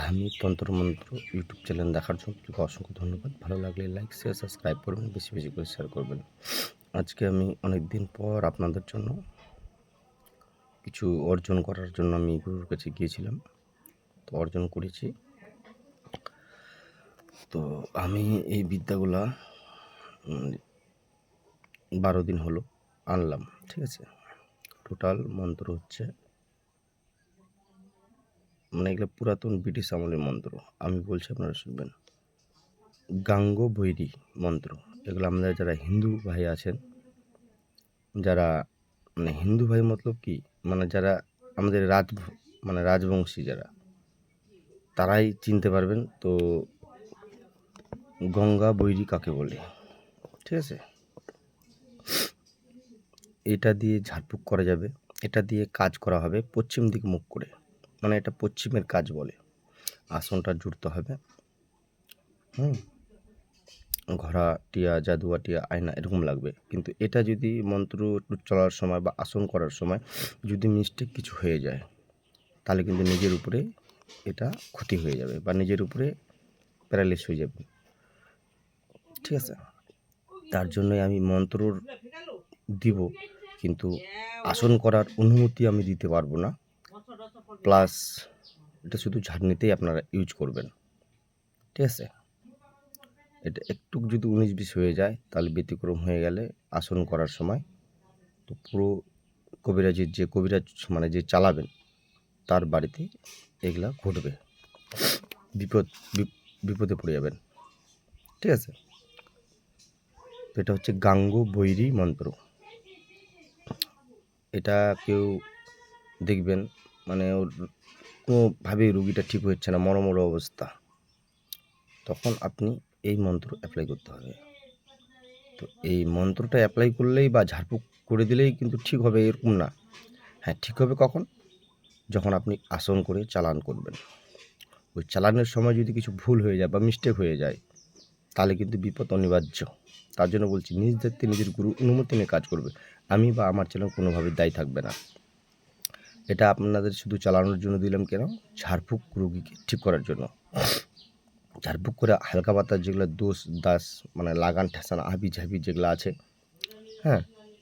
ধার্মিক তন্ত্রমন্ত্র YouTube channel দেখার জন্য আপনাকে অসংখ্য ধন্যবাদ। ভালো লাগলে লাইক শেয়ার সাবস্ক্রাইব করবেন, বেশি বেশি করে শেয়ার করবেন। আজকে আমি অনেক দিন পর আপনাদের জন্য কিছু অর্জন করার জন্য আমি গুরুর কাছে গিয়েছিলাম। তো অর্জন করেছি। তো আমি এই বিদ্যাগুলা বারো দিন হলো আনলাম, ঠিক আছে? টোটাল মন্ত্র হচ্ছে মানে এগুলো পুরাতন ব্রিটিশ আমলের মন্ত্র। আমি বলছি আপনারা শুনবেন। গাঙ্গ বৈরী মন্ত্র। এগুলো আমাদের যারা হিন্দু ভাই আছেন, যারা মানে হিন্দু ভাই মতলব কি? মানে যারা আমাদের রাজ মানে রাজবংশী যারা, তারাই চিনতে পারবেন তো গঙ্গা বৈরী কাকে বলে? ঠিক আছে? এটা দিয়ে ঝাড়ফুঁক করা যাবে, এটা দিয়ে কাজ করা হবে পশ্চিম দিক মুখ করে। মানে এটা পশ্চিমের কাজ বলে। আসনটা জুড়তে হবে। হুম? ঘোড়া টিয়া, জাদুয়া টিয়া, আয়না এরকম লাগবে। কিন্তু এটা যদি মন্ত্র চলার সময় বা আসন করার সময় যদি মিস্টেক কিছু হয়ে যায়, তাহলে কিন্তু নিজের উপরে এটা ক্ষতি হয়ে যাবে বা নিজের উপরে প্যারালিস হয়ে যাবে। ঠিক আছে? তার জন্যই আমি মন্ত্রর দিব, কিন্তু আসন করার অনুমতি আমি দিতে পারব না। প্লাস এটা শুধু ঝাড়নিতেই আপনারা ইউজ করবেন। ঠিক আছে? এটা একটু যদি উনিশ বিশ হয়ে যায়, তাহলে ব্যতিক্রম হয়ে গেলে আসন করার সময় তো পুরো কবিরাজের যে কবিরাজ মানে যে চালাবেন, তার বাড়িতে এগুলা ঘটবে। বিপদ বিপ- বিপদে পড়ে যাবেন। ঠিক আছে? এটা হচ্ছে গাঙ্গ বৈরী মন্ত্র। এটা কেউ দেখবেন মানে ওর কোনোভাবেই রুগীটা ঠিক হচ্ছে না মরমর অবস্থা। তখন আপনি এই মন্ত্র অ্যাপ্লাই করতে হবে। তো এই মন্ত্রটা অ্যাপ্লাই করলেই বা ঝাড়ফুঁক করে দিলেই কিন্তু ঠিক হবে, এরকম না। হ্যাঁ ঠিক হবে কখন? যখন আপনি আসন করে চালান করবেন। ওই চালানের সময় যদি কিছু ভুল হয়ে যায় বা মিস্টেক হয়ে যায়, তাহলে কিন্তু বিপদ অনিবার্য। তার জন্য বলছি নিজ দায়িত্বে নিজের গুরু, অনুমতি নিয়ে কাজ করবে। আমি বা আমার চ্যানেল কোনোভাবে দায়ী থাকবে না। এটা আপনাদের শুধু চালানোর জন্য দিলাম কেন? ঝাড়ফুঁক রুগীকে ঠিক করার জন্য। ঝাড়ফুঁক করে হালকা পাতার যেগুলো দোষ, দাস মানে লাগান, ঠেসানা হাবি ঝাবি যেগুলো আছে হ্যাঁ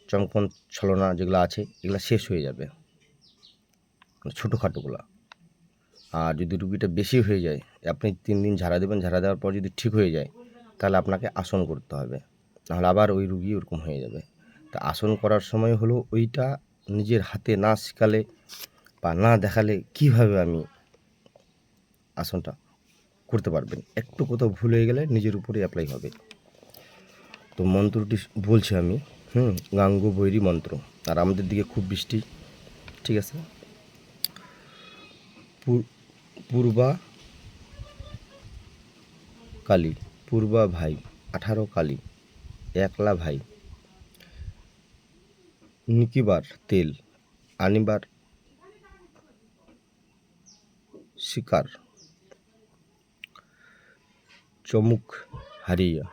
চঙ্কন ছলনা যেগুলো আছে, এগুলো শেষ হয়ে যাবে। মানে ছোটোখাটোগুলো। আর যদি রুগীটা বেশি হয়ে যায়, আপনি তিন দিন ঝাড়া দেবেন, ঝাড়া দেওয়ার পর যদি ঠিক হয়ে যায়, তাহলে আপনাকে আসন করতে হবে। নাহলে আবার ওই রুগী ওরকম হয়ে যাবে। তা আসন করার সময় হলো ওইটা নিজের হাতে না শেখালে বা না দেখালে কীভাবে আমি আসনটা করতে পারবেন? একটু কোথাও ভুল হয়ে গেলে নিজের উপরে অ্যাপ্লাই হবে। তো মন্ত্রটি বলছি আমি, হুম, গাঙ্গ বৈরী মন্ত্র। আর আমাদের দিকে খুব বৃষ্টি, ঠিক আছে? পূর্বা কালী, পূর্বা ভাই, আঠারো কালী, একলা ভাই। নিকিবার তেল আনিবার শিকার। চমুক হারিয়া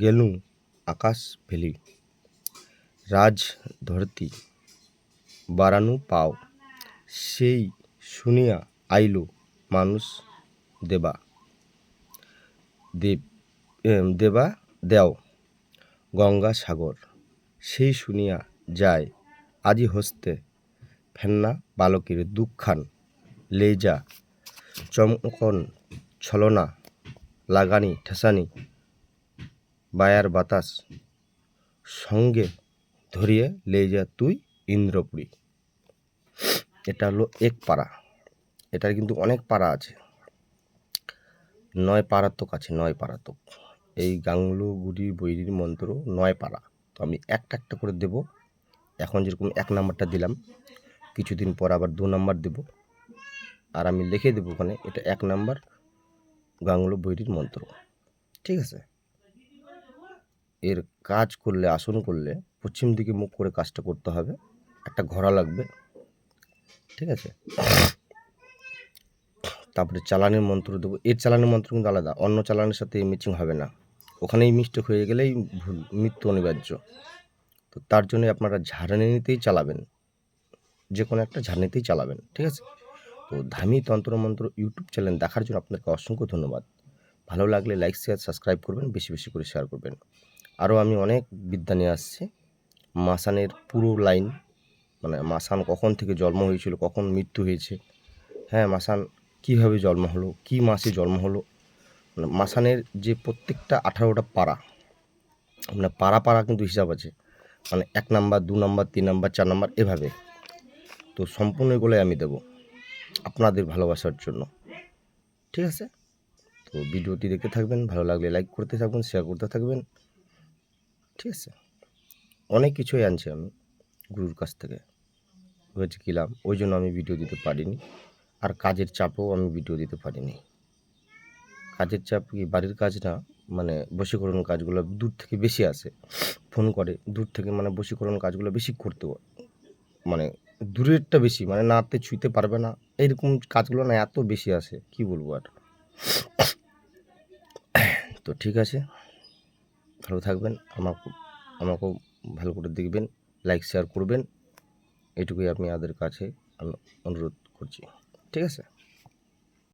গেলু আকাশ ভেলি রাজ ধরতি বারানু পাও। সেই শুনিয়া আইলো মানুষ দেবা। দেব দেবা দেও, গঙ্গা সাগর। সেই শুনিয়া যায় আজি হস্তে। ফেন্না বালকের দুঃখান লেজা চমকন ছলনা, লাগানি, ঠেসানি, বায়ার বাতাস সঙ্গে ধরিয়ে লেজা তুই ইন্দ্রপুরী। এটা হলো এক পাড়া। এটার কিন্তু অনেক পাড়া আছে। নয় পাড়াতক আছে, নয় পাড়াতক। এই গাংলু গুড়ি বৈরির মন্ত্র নয় পাড়া। তো আমি একটা একটা করে দেব। এখন যেরকম এক নাম্বারটা দিলাম, কিছুদিন পর আবার দু নাম্বার দেব। আর আমি লিখে দেবো ওখানে, এটা এক নাম্বার গাংলু বৈরির মন্ত্র। ঠিক আছে? এর কাজ করলে, আসন করলে, পশ্চিম দিকে মুখ করে কাজটা করতে হবে। একটা ঘোড়া লাগবে। ঠিক আছে? তারপরে চালানের মন্ত্র দেবো। এর চালানের মন্ত্র কিন্তু আলাদা, অন্য চালানের সাথে ম্যাচিং হবে না। ওখানেই মিস্টেক হয়ে গেলেই ভুল মৃত্যু অনিবার্য। তো তার জন্য আপনারা ঝাড়নি নিতেই চালাবেন। যে কোনো একটা ঝাড়নিতেই চালাবেন, ঠিক আছে? তো ধামি তন্ত্রমন্ত্র ইউটিউব চ্যানেল দেখার জন্য আপনাকে অসংখ্য ধন্যবাদ। ভালো লাগলে লাইক, শেয়ার, সাবস্ক্রাইব করবেন, বেশি বেশি করে শেয়ার করবেন। আরও আমি অনেক বিদ্যা নিয়ে আসছি। মাসানের পুরো লাইন মানে মাসান কখন থেকে জন্ম হয়েছিল, কখন মৃত্যু হয়েছে হ্যাঁ মাসান, কীভাবে জন্ম হলো, কী মাসে জন্ম হলো মাসানের যে প্রত্যেকটা আঠারোটা পাড়া মানে পাড়া পাড়া কিন্তু হিসাব আছে। মানে এক নাম্বার, দু নাম্বার, তিন নাম্বার, চার নাম্বার, এভাবে। তো সম্পূর্ণ এগুলোই আমি দেবো আপনাদের ভালোবাসার জন্য। ঠিক আছে? তো ভিডিওটি দেখতে থাকবেন, ভালো লাগলে লাইক করতে থাকবেন শেয়ার করতে থাকবেন। ঠিক আছে? অনেক কিছুই আনছি আমি গুরুর কাছ থেকে। হয়েছে কিলাম ওই জন্য আমি ভিডিও দিতে পারিনি। আর কাজের চাপেও আমি ভিডিও দিতে পারিনি। কাজের চাপ কি বাড়ির কাজটা মানে বশীকরণ কাজগুলো দূর থেকে বেশি আসে? ফোন করে, দূর থেকে মানে বশীকরণ কাজগুলো বেশি করতে। মানে দূরেরটা বেশি মানে নাতে ছুঁতে পারবে না। এইরকম কাজগুলো না এত বেশি আসে, কি বলব আর? তো ঠিক আছে। ভালো থাকবেন, আমাকে আমাকেও ভালো করে দেখবেন লাইক শেয়ার করবেন। এটুকুই আমি আপনাদের কাছে আমি অনুরোধ করছি। ঠিক আছে?